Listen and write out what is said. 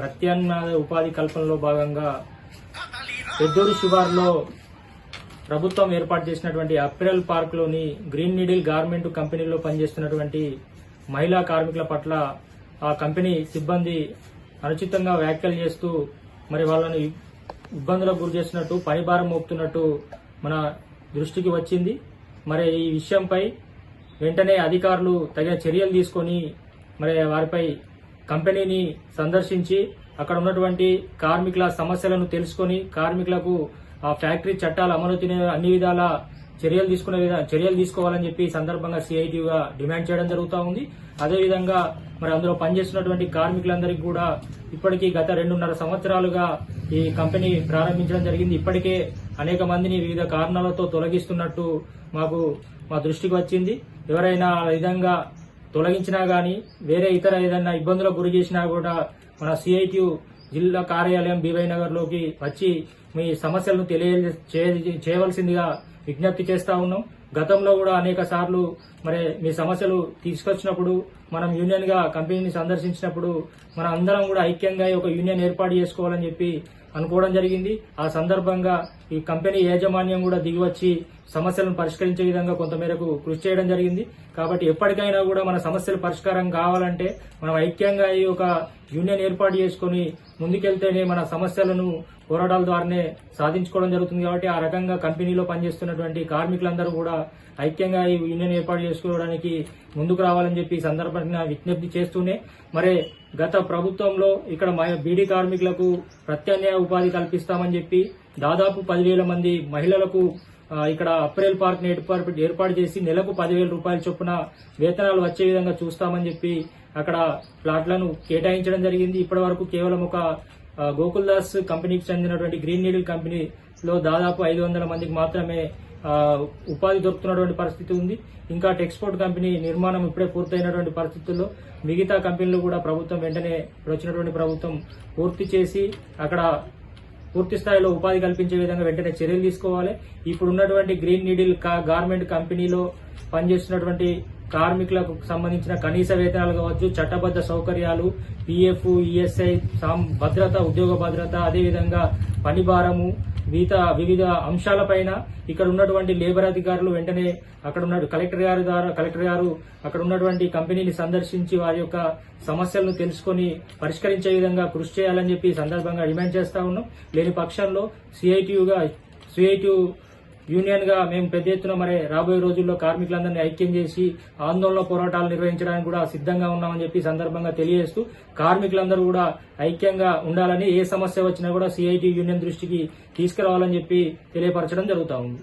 ప్రత్యామ్నాయ ఉపాధి కల్పనలో భాగంగా పెద్దూరు శివార్లో ప్రభుత్వం ఏర్పాటు చేసినటువంటి అప్రిల్ పార్క్లోని గ్రీన్ నీడిల్ గార్మెంట్ కంపెనీలో పనిచేస్తున్నటువంటి మహిళా కార్మికుల పట్ల ఆ కంపెనీ సిబ్బంది అనుచితంగా వ్యాఖ్యలు చేస్తూ మరి వాళ్ళని ఇబ్బందులకు గురి చేస్తున్నట్టు పనిభారం మోపుతున్నట్టు మన దృష్టికి వచ్చింది. మరి ఈ విషయంపై వెంటనే అధికారులు తగిన చర్యలు తీసుకొని మరి వారిపై కంపెనీని సందర్శించి అక్కడ ఉన్నటువంటి కార్మికుల సమస్యలను తెలుసుకొని కార్మికులకు ఆ ఫ్యాక్టరీ చట్టాలు అమలు అన్ని విధాల చర్యలు తీసుకునే విధా- చర్యలు తీసుకోవాలని చెప్పి సందర్భంగా సిఐటిగా డిమాండ్ చేయడం జరుగుతూ ఉంది. అదేవిధంగా మరి అందులో పనిచేస్తున్నటువంటి కార్మికులందరికీ కూడా ఇప్పటికీ గత రెండున్నర సంవత్సరాలుగా ఈ కంపెనీ ప్రారంభించడం జరిగింది. ఇప్పటికే అనేక మందిని వివిధ కారణాలతో తొలగిస్తున్నట్టు మాకు మా దృష్టికి వచ్చింది. ఎవరైనా ఆ విధంగా తొలగించినా గానీ వేరే ఇతర ఏదైనా ఇబ్బందులకు గురి చేసినా కూడా మన సిఐటియు జిల్లా కార్యాలయం బీవై నగర్లోకి వచ్చి మీ సమస్యలను తెలియ చేయవలసిందిగా విజ్ఞప్తి చేస్తా ఉన్నాం. గతంలో కూడా అనేక సార్లు మరి మీ సమస్యలు తీసుకొచ్చినప్పుడు మనం యూనియన్గా కంపెనీని సందర్శించినప్పుడు మన అందరం కూడా ఐక్యంగా ఒక యూనియన్ ఏర్పాటు చేసుకోవాలని చెప్పి అనుకోవడం జరిగింది. ఆ సందర్భంగా ఈ కంపెనీ యాజమాన్యం కూడా దిగివచ్చి సమస్యలను పరిష్కరించే విధంగా కొంతమేరకు కృషి చేయడం జరిగింది. కాబట్టి ఎప్పటికైనా కూడా మన సమస్యల పరిష్కారం కావాలంటే మనం ఐక్యంగా ఈ ఒక యూనియన్ ఏర్పాటు చేసుకుని ముందుకెళ్తేనే మన సమస్యలను పోరాటాల ద్వారానే సాధించుకోవడం జరుగుతుంది కాబట్టి ఆ రకంగా కంపెనీలో పనిచేస్తున్నటువంటి కార్మికులందరూ కూడా ఐక్యంగా ఈ యూనియన్ ఏర్పాటు చేసుకోవడానికి ముందుకు రావాలని చెప్పి ఈ సందర్భంగా విజ్ఞప్తి చేస్తూనే మరి గత ప్రభుత్వంలో ఇక్కడ బీడీ కార్మికులకు ప్రత్యామ్నాయ ఉపాధి కల్పిస్తామని చెప్పి దాదాపు పదివేల మంది మహిళలకు ఇక్కడ అప్రేల్ పార్క్ ఏర్పాటు ఏర్పాటు చేసి నెలకు పదివేల రూపాయల చొప్పున వేతనాలు వచ్చే విధంగా చూస్తామని చెప్పి అక్కడ ప్లాట్లను కేటాయించడం జరిగింది. ఇప్పటి వరకు కేవలం ఒక గోకుల్ దాస్ కంపెనీకి చెందినటువంటి గ్రీన్ నీడిల్ కంపెనీలో దాదాపు ఐదు వందల మందికి మాత్రమే ఉపాధి దొరుకుతున్నటువంటి పరిస్థితి ఉంది. ఇంకా టెక్స్పోర్ట్ కంపెనీ నిర్మాణం ఇప్పుడే పూర్తయినటువంటి పరిస్థితుల్లో మిగతా కంపెనీలు కూడా ప్రభుత్వం వెంటనే ఇప్పుడు వచ్చినటువంటి ప్రభుత్వం పూర్తి చేసి అక్కడ పూర్తి స్థాయిలో ఉపాధి కల్పించే విధంగా వెంటనే చర్యలు తీసుకోవాలి. ఇప్పుడు ఉన్నటువంటి గ్రీన్ నీడిల్ కా- గార్మెంట్ కంపెనీలో పనిచేస్తున్నటువంటి కార్మికులకు సంబంధించిన కనీస వేతనాలు కావచ్చు చట్టబద్ధ సౌకర్యాలు పిఎఫ్ ఈఎస్ఐ భద్రత ఉద్యోగ భద్రత అదేవిధంగా పని భారము వివిధ వివిధ అంశాలపైన ఇక్కడ ఉన్నటువంటి లేబర్ అధికారులు వెంటనే అక్కడ ఉన్న కలెక్టర్ గారి ద్వారా కలెక్టర్ గారు అక్కడ ఉన్నటువంటి కంపెనీని సందర్శించి వారి యొక్క సమస్యలను తెలుసుకొని పరిష్కరించే విధంగా కృషి చేయాలని చెప్పి సందర్భంగా డిమాండ్ చేస్తా ఉన్నాం. లేని పక్షంలో సిఐటియుగా సిఐటియు యూనియన్గా మేము పెద్ద ఎత్తున మరి రాబోయే రోజుల్లో కార్మికులందరినీ ఐక్యం చేసి ఆందోళన పోరాటాలు నిర్వహించడానికి కూడా సిద్ధంగా ఉన్నామని చెప్పి సందర్భంగా తెలియజేస్తూ కార్మికులందరూ కూడా ఐక్యంగా ఉండాలని ఏ సమస్య వచ్చినా కూడా సిఐటి యూనియన్ దృష్టికి తీసుకురావాలని చెప్పి తెలియపరచడం జరుగుతా ఉంది.